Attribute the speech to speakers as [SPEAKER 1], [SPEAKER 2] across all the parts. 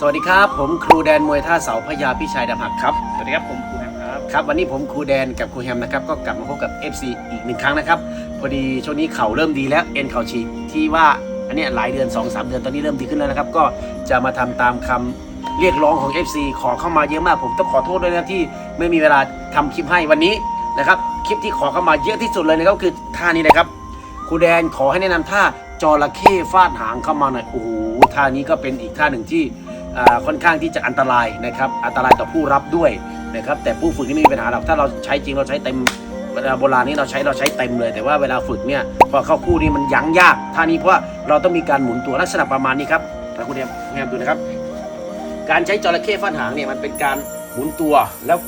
[SPEAKER 1] สวัสดีครับ ผมครูแดนมวยท่าเสาพญาพิชัยดำหักครับ
[SPEAKER 2] สวัสดีครับผมครูแฮมครับ
[SPEAKER 1] ครับ วันนี้ผมครูแดนกับครูแฮมนะครับก็กลับมาพบกับ FC อีกหนึ่งครั้งนะครับพอดีช่วงนี้เข่าเริ่มดีแล้วเอ็นเข่าฉีกที่ว่าอันเนี้ยหลายเดือน 2-3 เดือนตอนนี้เริ่มดีขึ้นแล้วนะครับ ก็จะมาทำตามคำเรียกร้องของ FC ขอเข้ามาเยอะมาก ผมต้องขอโทษด้วยนะที่ไม่มีเวลาทำคลิปให้วันนี้นะครับคลิปที่ขอเข้ามาเยอะที่สุดเลยนะครับก็คือท่านี้นะครับครูแดนขอให้แนะนำท่าจระเข้ฟาดหางเข้ามาหน่อยโอ้โหท่านี้ก็เป็นอีกท่าหนึ่งที่อ่า ค่อนข้างที่จะอันตรายนะครับอันตรายต่อผู้รับด้วยนะครับแต่ผู้ฝึกนี่ไม่มีปัญหาหรอกถ้าเราใช้จริงเราใช้เต็มเวลาโบราณนี้เราใช้เราใช้เต็มเลย แต่ว่าเวลาฝึกเนี่ยพอเข้าคู่นี่มันยั้งยากท่านี้เพราะว่าเราต้องมีการหมุนตัวลักษณะประมาณนี้ครับนะคุณแอมแอมดูนะครับ การใช้จระเข้ฟาดหางเนี่ยมันเป็นการหมุนตัวแล้ว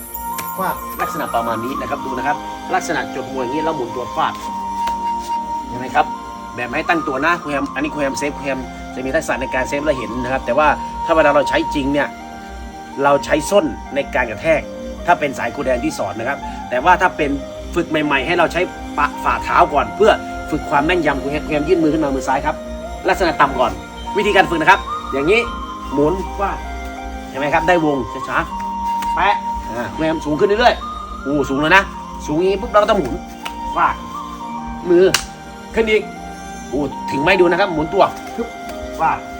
[SPEAKER 1] ฟาดลักษณะประมาณนี้นะครับดูนะครับ ลักษณะจดมวยอย่างนี้แล้วหมุนตัวฟาดเห็นไหมครับแบบไม่ให้ตั้งตัวนะคุณแฮมอันนี้คุณแฮมเซฟคุณแฮม จะมีทักษะในการเซฟเราเห็นนะครับ แต่ว่าถ้าเวลาเราใช้จริงเนี่ยเราใช้ส้นในการกระแทก ถ้าเป็นสายกูแดนที่สอนนะครับ แต่ว่าถ้าเป็นฝึกใหม่ ๆ ให้เราใช้ปะฝ่าเท้าก่อน เพื่อฝึกความแม่นยำคุณแฮมคุณแฮมยื่นมือขึ้นมามือซ้ายครับ ลักษณะต่ำก่อน วิธีการฝึกนะครับ อย่างนี้หมุนฟาเห็นไหมครับได้วงช้าๆแปะคุณแฮมสูงขึ้นเรื่อยๆอู้สูงแล้วนะ สูงงนี้ปุ๊บเราก็ต้องหมุนฟามือขึ้นอีกโอ้ถึงไม่ดูนะครับ หมุนตัวปึ๊บ 吧。